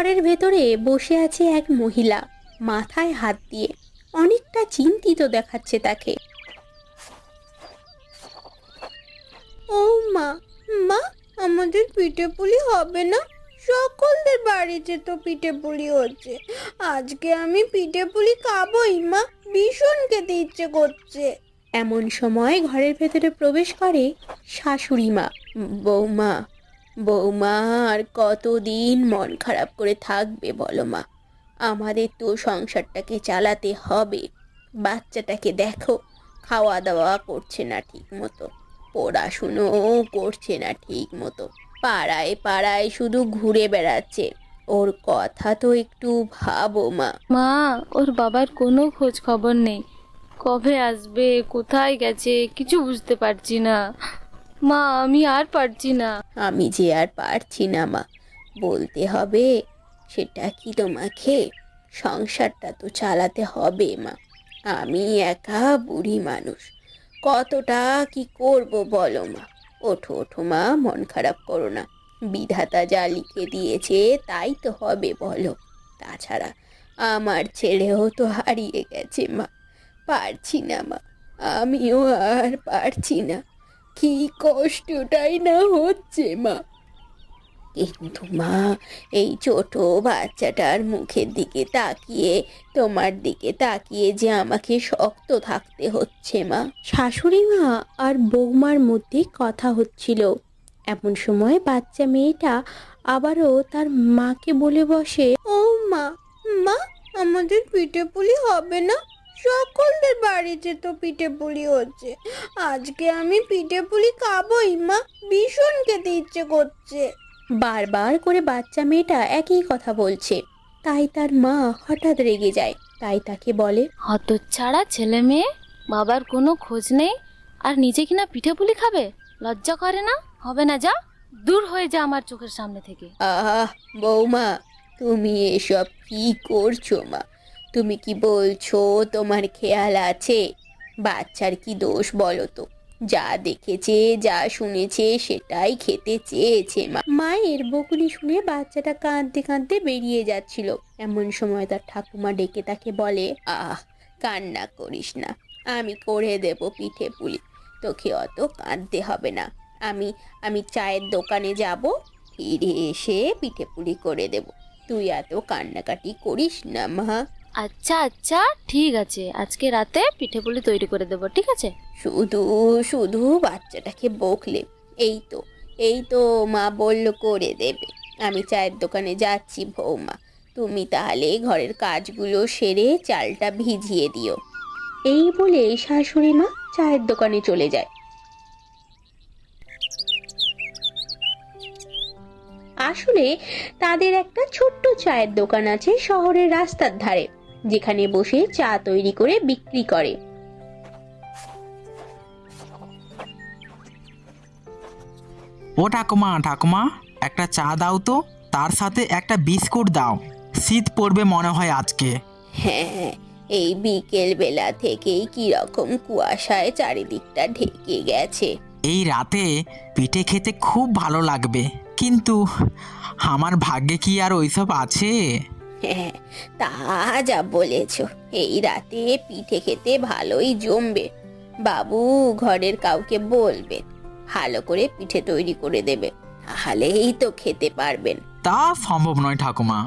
ঘরের ভেতরে বসে আছে এক মহিলা, মাথায় হাত দিয়ে। অনেকটা চিন্তিত দেখাচ্ছে তাকে। ও মা মা, আমাদের পিঠে পুলি হবে না? সকলদের বাড়িতে তো পিঠে পুলি হচ্ছে। আজকে আমি পিঠে পুলি খাবোই, মা। ভীষণ খেতে ইচ্ছে করছে। এমন সময় ঘরের ভেতরে প্রবেশ করে শাশুড়ি মা, বৌমা। বৌমা আর কতদিন মন খারাপ করে থাকবে বলো মা। আমাদের তো সংসারটাকে চালাতে হবে। বাচ্চাটাকে দেখো খাওয়া দাওয়া করছে না ঠিক মতো পড়াশুনো করছে না ঠিক মতো পাড়ায় পাড়ায় শুধু ঘুরে বেড়াচ্ছে। ওর কথা তো একটু ভাবো মা। মা, ওর বাবার কোনো খোঁজ খবর নেই। কবে আসবে, কোথায় গেছে, কিছু বুঝতে পারছি না। মা, আমি আর পারছি না। আমি যে আর পারছি না, মা, বলতে হবে সেটা কি তোমাকে? সংসারটা তো চালাতে হবে, মা। আমি একা বুড়ি মানুষ। কতটা কি করব বলো, মা? ওঠো ওঠো, মা, মন খারাপ করো না। বিধাতা যা লিখে দিয়েছে তাই তো হবে বলো। তাছাড়া আমার ছেলেও তো হারিয়ে গেছে, মা। পারছি না, মা। আমিও আর পারছি না। কি কষ্টটাই না হচ্ছে মা। কিন্তু মা এই ছোট বাচ্চাটার মুখের দিকে তাকিয়ে তোমার দিকে তাকিয়ে যে আমাকে শক্ত থাকতে হচ্ছে মা। শাশুড়ি মা আর বৌমার মধ্যে কথা হচ্ছিল। এমন সময় বাচ্চা মেয়েটা আবারও তার মাকে বলে বসে ও মা মা আমাদের পিঠে পুলি হবে না? সকলদের বাড়িতে তো পিঠে পুলি হচ্ছে। আজকে আমি পিঠে পুলি খাবোই মা। ভীষণ খেতে ইচ্ছে করছে। বারবার করে বাচ্চা মেয়েটা একই কথা বলছে। তাই তার মা হঠাৎ রেগে যায়। তাই তাকে বলে হতচ্ছাড়া ছেলে মেয়ে বাবার কোনো খোঁজ নেই আর নিজে কিনা পিঠে পুলি খাবে? লজ্জা করে না? হবে না যা দূর হয়ে যা আমার চোখের সামনে থেকে। আহ বৌমা তুমি এসব কি করছ মা? তুমি কি বলছো, তোমার খেয়াল আছে? বাচ্চার কি দোষ বলো তো? যা দেখেছে, যা শুনেছে, সেটাই খেতে চেয়েছে মা। মায়ের বকুনি শুনে বাচ্চাটা কাঁদতে কাঁদতে বেরিয়ে যাচ্ছিল। এমন সময় তার ঠাকুমা ডেকে তাকে বলে, আহ, কান্না করিস না, আমি করে দেব পিঠে পুলি। তোকে অত কাঁদতে হবে না। আমি আমি চায়ের দোকানে যাব, ফিরে এসে পিঠে পুলি করে দেব। তুই এত কান্নাকাটি করিস না মা। আচ্ছা আচ্ছা ঠিক আছে। আজকে রাতে পিঠে পুলি তৈরি করে দেবো, ঠিক আছে? শুধু শুধু বাচ্চাটাকে বকলে, এই তো এই তো মা বলল করে দেবে। আমি চায়ের দোকানে যাচ্ছি, বৌমা। তুমি তাহলে ঘরের কাজগুলো সেরে চালটা ভিজিয়ে দিও। এই বলে শাশুড়ি মা চায়ের দোকানে চলে যায়। আসলে তাদের একটা ছোট্ট চায়ের দোকান আছে শহরের রাস্তার ধারে। যেখানে বসে চা তৈরি করে বিক্রি করে। ও ঠাকুমা ঠাকুমা একটা চা দাও তো তার সাথে একটা বিস্কুট দাও। শীত পড়বে মনে হয় আজকে। হ্যাঁ এই বিকেল বেলা থেকেই কি রকম কুয়াশায় চারিদিকটা ঢেকে গেছে। এই রাতে পিঠে খেতে খুব ভালো লাগবে। কিন্তু আমার ভাগ্যে কি আর ওইসব আছে? হ্যাঁ তা যা বলেছ। এই রাতে পিঠে খেতে ভালোই জমবে। বাবু ঘরের কাউকে বলবে, ভালো করে পিঠে তৈরি করে দেবে, তাহলেই তো খেতে পারবেন। তা সম্ভব নয় ঠাকুমা।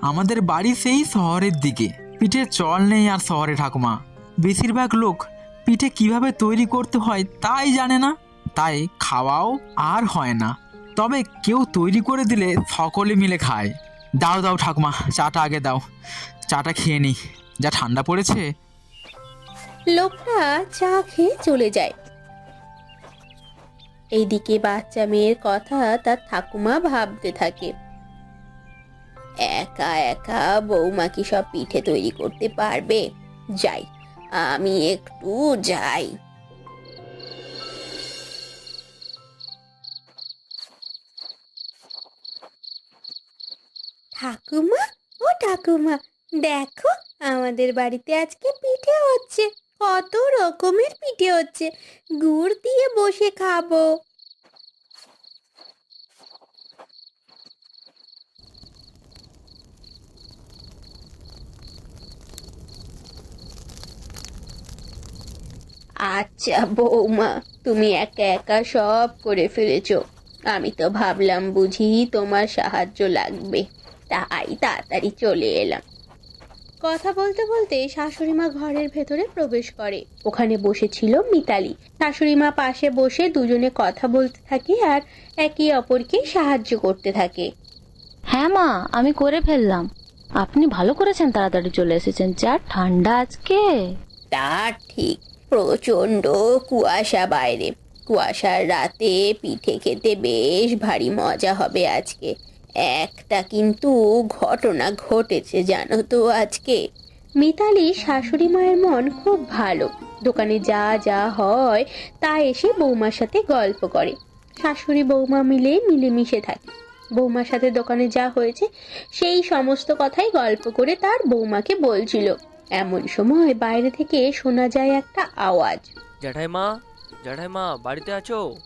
আমাদের বাড়ি সেই শহরের দিকে। পিঠের চল নেই আর শহরে ঠাকুমা। বেশিরভাগ লোক পিঠে কীভাবে তৈরি করতে হয় তাই জানে না, তাই খাওয়াও আর হয় না। তবে কেউ তৈরি করে দিলে সকলে মিলে খায়। দাও দাও ঠাকুমা, চাটা আগে দাও। চাটা খেয়ে নি যা ঠান্ডা পড়েছে। লোকটা চা খেয়ে চলে যায়। এইদিকে বাচ্চা মেয়ের কথা তার ঠাকুমা ভাবতে থাকে। একা একা বৌমা কি সব পিঠে তৈরি করতে পারবে? যাই, আমি একটু যাই। ঠাকুমা, ও ঠাকুমা, দেখো আমাদের বাড়িতে আজকে পিঠে হচ্ছে। কত রকমের পিঠে হচ্ছে। গুড় দিয়ে বসে খাব। আচ্ছা বৌমা, তুমি একা একা সব করে ফেলেছো। আমি তো ভাবলাম বুঝি তোমার সাহায্য লাগবে। তাই তাড়াতাড়ি চলে এলাম। কথা বলতে বলতে শাশুড়ি মা ঘরের ভেতরে প্রবেশ করে। ওখানে বসেছিল মিতালি। শাশুড়ি মা পাশে বসে দুজনে কথা বলতে থাকে আর একে অপরকে সাহায্য করতে থাকে। হ্যাঁ মা আমি করে ফেললাম। আপনি ভালো করেছেন তাড়াতাড়ি চলে এসেছেন যা ঠান্ডা আজকে। তা ঠিক প্রচণ্ড কুয়াশা বাইরে। কুয়াশার রাতে পিঠে খেতে বেশ ভারী মজা হবে আজকে। একটা কিন্তু ঘটনা ঘটেছে জানো তো আজকে। মিতালি শাশুড়ি মায়ের মন খুব ভালো। দোকানে যা যা হয় তা এসে বৌমার সাথে গল্প করে। শাশুড়ি বৌমা মিলে মিলেমিশে থাকে। বৌমার সাথে দোকানে যা হয়েছে সেই সমস্ত কথাই গল্প করে তার বৌমাকে বলছিল। এমন সময় বাইরে থেকে শোনা যায় একটা আওয়াজ। জ্যাঠাইমা জ্যাঠাইমা বাড়িতে আছো?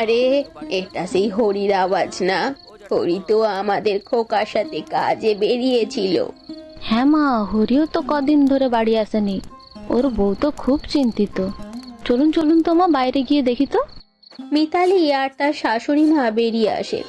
আরে এটা সেই হরির আওয়াজ না? হরি তো আমাদের খোকার সাথে কাজে বেরিয়েছিল। হ্যাঁ মা হরিও তো কদিন ধরে বাড়ি আসেনি। ওর বউ তো খুব চিন্তিত। চলুন চলুন তো মা বাইরে গিয়ে দেখি তো। মিতালি আর তার শাশুড়ি মা বেরিয়ে আসে।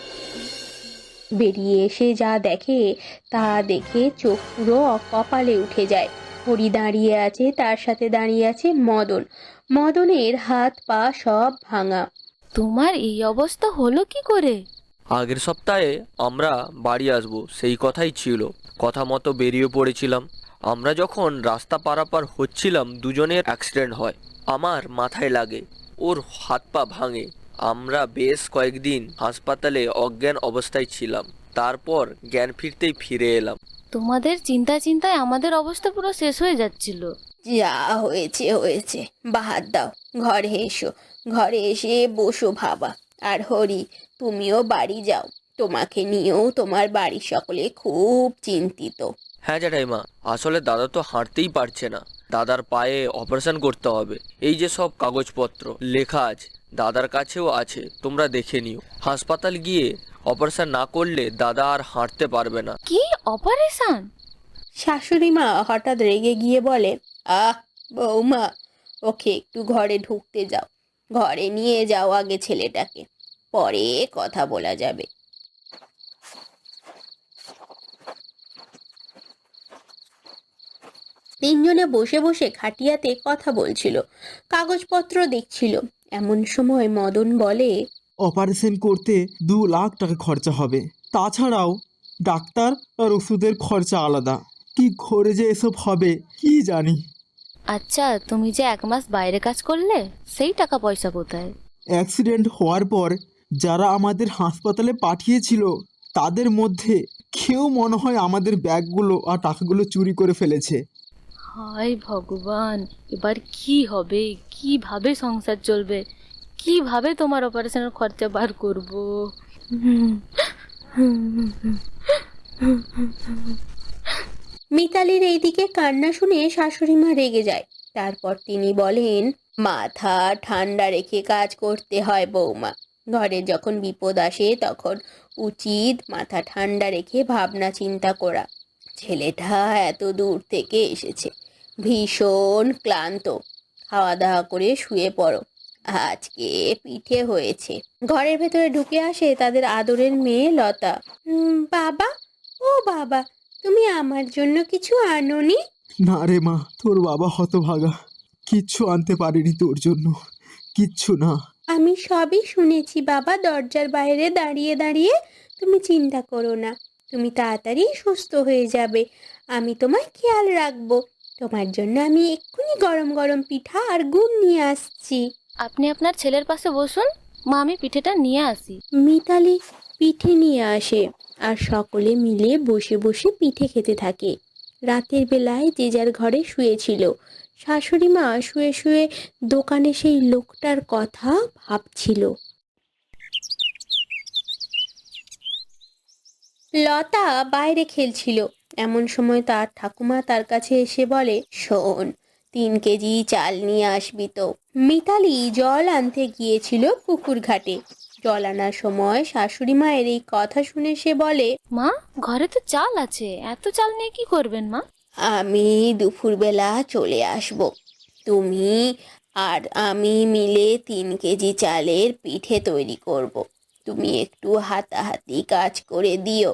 বেরিয়ে এসে যা দেখে তা দেখে চোখ পুরো কপালে উঠে যায়। হরি দাঁড়িয়ে আছে তার সাথে দাঁড়িয়ে আছে মদন। মদনের হাত পা সব ভাঙা। তোমার এই অবস্থা হলো কি করে? আগের সপ্তাহে আমরা বাড়ি আসব সেই কথাই ছিল। কথা মতো বেরিয়ে পড়েছিলাম। আমরা যখন রাস্তা পারাপার হচ্ছিলাম দুজনের অ্যাক্সিডেন্ট হয়। আমার মাথায় লাগে ওর হাত পা ভাঙে। আমরা বেশ কয়েকদিন হাসপাতালে অজ্ঞান অবস্থায় ছিলাম। তারপর জ্ঞান ফিরতেই ফিরে এলাম। তোমাদের চিন্তা চিন্তায় আমাদের অবস্থা পুরো শেষ হয়ে যাচ্ছিল। যা হয়েছে হয়েছে। বাহার দাও ঘরে এসো। ঘরে এসে বসো ভাবা। আর হরি তুমিও বাড়ি যাও। তোমাকে নিয়েও তোমার বাড়ির সকলে খুব চিন্তিত। হ্যাঁ জ্যাঠাইমা আসলে দাদা তো হাঁটতেই পারছে না। দাদার পায়ে অপারেশন করতে হবে। এই যে সব কাগজপত্র লেখা আছে দাদার কাছেও আছে তোমরা দেখে নিও। হাসপাতাল গিয়ে অপারেশন না করলে দাদা আর হাঁটতে পারবে না। কি অপারেশন শাশুড়ি মা হঠাৎ রেগে গিয়ে বলে আহ বৌমা ওকে একটু ঘরে ঢুকতে যাও। ঘরে নিয়ে যাও আগে ছেলেটাকে। পরে কথা বলা যাবে। তিনজনে বসে বসে খাটিয়াতে কথা বলছিল কাগজপত্র দেখছিল। এমন সময় মদন বলে অপারেশন করতে দু লাখ টাকা খরচা হবে। তাছাড়াও ডাক্তার আর ওষুধের খরচা আলাদা। কি করে যে এসব হবে কি জানি। আচ্ছা তুমি যে এক মাস বাইরে কাজ করলে সেই টাকা পয়সা কোথায়? অ্যাক্সিডেন্ট হওয়ার পর যারা আমাদের হাসপাতালে পাঠিয়েছিল তাদের মধ্যে কেউ মনে হয় আমাদের ব্যাগগুলো আর টাকাগুলো চুরি করে ফেলেছে। হায় ভগবান এবার কি হবে? কীভাবে সংসার চলবে? কীভাবে তোমার অপারেশনের খরচা বার করব? মিতালির এইদিকে কান্না শুনে শাশুড়ি মা রেগে যায়। তারপর তিনি বলেন মাথা ঠান্ডা রেখে কাজ করতে হয় বৌমা। ঘরে যখন বিপদ আসে তখন উচিত মাথা ঠান্ডা রেখে ভাবনা চিন্তা করা। ছেলেটা এত দূর থেকে এসেছে। ভীষণ ক্লান্ত। খাওয়া দাওয়া করে শুয়ে পড়ো। আজকে পিঠে হয়েছে। ঘরের ভেতরে ঢুকে আসে তাদের আদরের মেয়ে লতা। বাবা? ও বাবা, তুমি আমার জন্য কিছু আনোনি? না রে মা, তোর বাবা হতভাগা। কিচ্ছু আনতে পারিনি তোর জন্য। কিচ্ছু না। আমি সবই শুনেছি বাবা। দরজার বাইরে দাঁড়িয়ে দাঁড়িয়ে তুমি চিন্তা করো না। তুমি তাড়াতাড়ি সুস্থ হয়ে যাবে। আমি তোমার খেয়াল রাখব। তোমার জন্য আমি এক্ষুনি গরম গরম পিঠা আর গুড় নিয়ে আসছি। আপনি আপনার ছেলের পাশে বসুন। মা আমি পিঠেটা নিয়ে আসি। মিতালি পিঠে নিয়ে আসে আর সকলে মিলে বসে বসে পিঠে খেতে থাকে। রাতের বেলায় যে যার ঘরে শুয়েছিল শাশুড়ি মা শুয়ে শুয়ে দোকানে সেই লোকটার কথা ভাবছিল। লতা বাইরে খেলছিল। এমন সময় তার ঠাকুমা তার কাছে এসে বলে, শোন, তিন কেজি চাল নিয়ে আসবি তো। মিতালি জল আনতে গিয়েছিল পুকুর ঘাটে। জল আনার সময় শাশুড়ি মায়ের এই কথা শুনে সে বলে, মা, ঘরে তো চাল আছে। এত চাল নিয়ে কি করবেন মা? আমি দুপুরবেলা চলে আসব। তুমি আর আমি মিলে তিন কেজি চালের পিঠে তৈরি করব। তুমি একটু হাতাহাতি কাজ করে দিও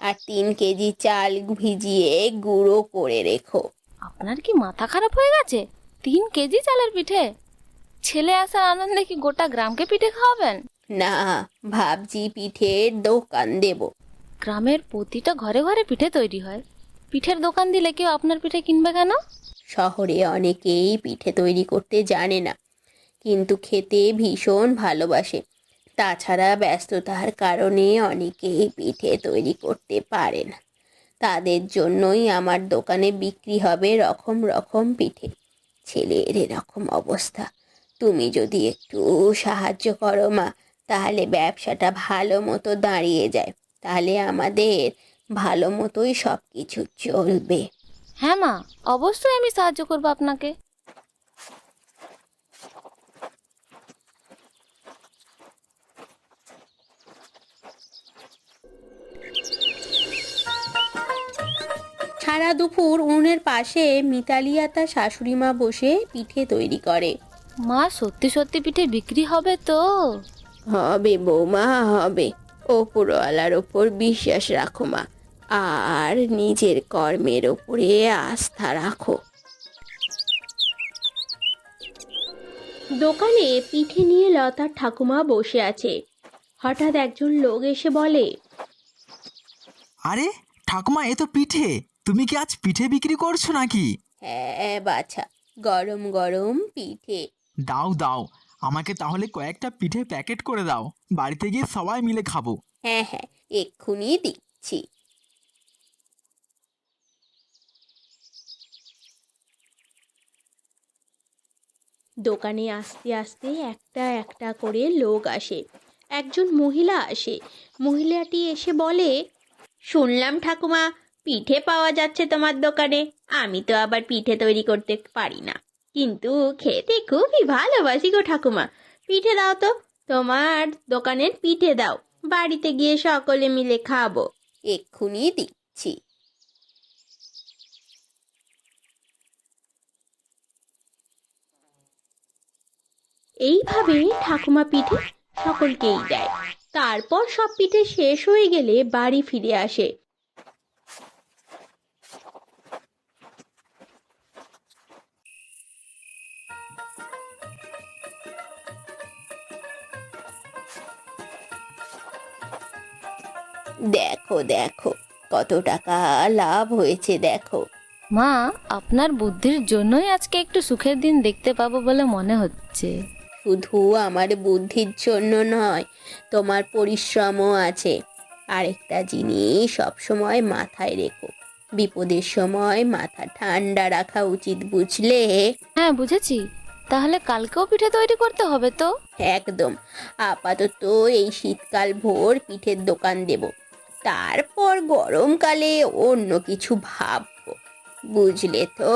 আর তিন কেজি চাল ভিজিয়ে গুঁড়ো করে রেখো। আপনার কি মাথা খারাপ হয়ে গেছে? তিন কেজি চালের পিঠে? ছেলে আসার আনন্দে কি গোটা গ্রামকে পিঠে খাওয়াবেন? না ভাবছি পিঠের দোকান দেব। গ্রামের প্রতিটা ঘরে ঘরে পিঠে তৈরি হয়। পিঠের দোকান দিলে কেউ আপনার পিঠে কিনবে কেন? শহরে অনেকেই পিঠে তৈরি করতে জানে না, কিন্তু খেতে ভীষণ ভালোবাসে। তাছাড়া ব্যস্ততার কারণে অনেকেই পিঠে তৈরি করতে পারে না। তাদের জন্যই আমার দোকানে বিক্রি হবে রকম রকম পিঠে। ছেলের এরকম অবস্থা। তুমি যদি একটু সাহায্য করো মা, তাহলে ব্যবসাটা ভালো মতো দাঁড়িয়ে যায়। তাহলে আমাদের ভালো মতোই সব কিছু চলবে। হ্যাঁ মা অবশ্যই আমি সাহায্য করব আপনাকে। সারা দুপুর উনুনের পাশে মিতালিয়া তার শাশুড়ি মা বসে পিঠে তৈরি করে। মা সত্যি সত্যি পিঠে বিক্রি হবে তো? হবে বৌমা হবে। ওপরওয়ালার ওপর বিশ্বাস রাখো মা। আর নিজের কর্মের ওপরে আস্থা রাখো। দোকানে পিঠে নিয়ে লতার ঠাকুমা বসে আছে। হঠাৎ একজন লোক এসে বলে আরে ঠাকুমা এ তো পিঠে। তুমি কি আজ পিঠে বিক্রি করছ নাকি? হ্যাঁ বাছা গরম গরম পিঠে। দাও দাও আমাকে তাহলে কয়েকটা পিঠে প্যাকেট করে দাও। বাড়িতে গিয়ে সবাই মিলে খাব। হ্যাঁ হ্যাঁ এক্ষুনি দিচ্ছি। দোকানে আস্তে আস্তে একটা একটা করে লোক আসে। একজন মহিলা আসে। মহিলাটি এসে বলে, শুনলাম ঠাকুমা, পিঠে পাওয়া যাচ্ছে তোমার দোকানে। আমি তো আবার পিঠে তৈরি করতে পারি না। কিন্তু খেতে খুবই ভালোবাসি গো ঠাকুমা। পিঠে দাও তো, তোমার দোকানের পিঠে দাও। বাড়িতে গিয়ে সকলে মিলে খাব। এক্ষুনি দিচ্ছি। এইভাবে ঠাকুমা পিঠে সকলকেই দেয়। তারপর সব পিঠে শেষ হয়ে গেলে বাড়ি ফিরে আসে। দেখো দেখো কত টাকা লাভ হয়েছে দেখো। মা আপনার বুদ্ধির জন্যই আজকে একটু সুখের দিন দেখতে পাবো বলে মনে হচ্ছে। শুধু আমার বুদ্ধির জন্য নয় তোমার পরিশ্রমও আছে। আরেকটা জিনিস সবসময় মাথায় রেখো বিপদের সময় মাথা ঠান্ডা রাখা উচিত বুঝলে? হ্যাঁ বুঝেছি। তাহলে কালকেও পিঠে তৈরি করতে হবে তো? একদম। আপাতত এই শীতকাল ভোর পিঠের দোকান দেব। তারপর গরমকালে অন্য কিছু ভাববো বুঝলে তো?